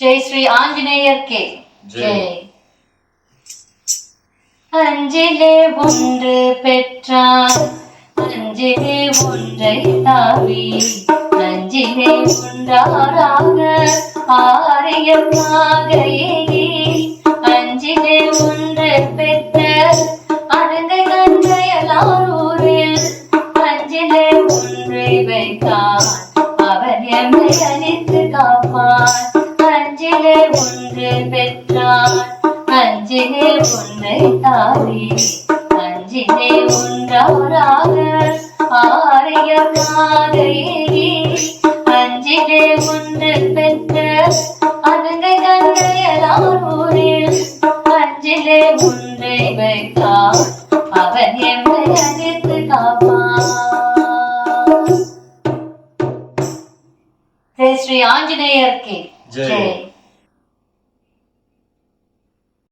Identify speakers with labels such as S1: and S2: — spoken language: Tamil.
S1: ஜெய்.
S2: ஜெய். அஞ்சிலே ஒன்று பெற்றார். அஞ்சிலே ஒன்றை தாவி. அஞ்சிலே ஒன்றாராக ஆரியமாக அஞ்சிலே ஒன்று பெற்ற அருங்கை கண்டையலாரூரில் அஞ்சிலே ஒன்றை வைத்தான் அவன் எம்மை அஞ்சிலே ஒன்று பெற்றார். அஞ்சிலே ஒன்றை தாவி அஞ்சிலே ஒன்றாராக ஆரியமாக அஞ்சிலே ஒன்று பெற்ற அருங்கை கண்டையலாரூரில் அஞ்சிலே ஒன்றை வைத்தார். அவன் எம்மை அழைத்து காப்பான் ஜெய் ஸ்ரீ ஆஞ்சநேயர்
S1: கே.
S2: ஜெய்.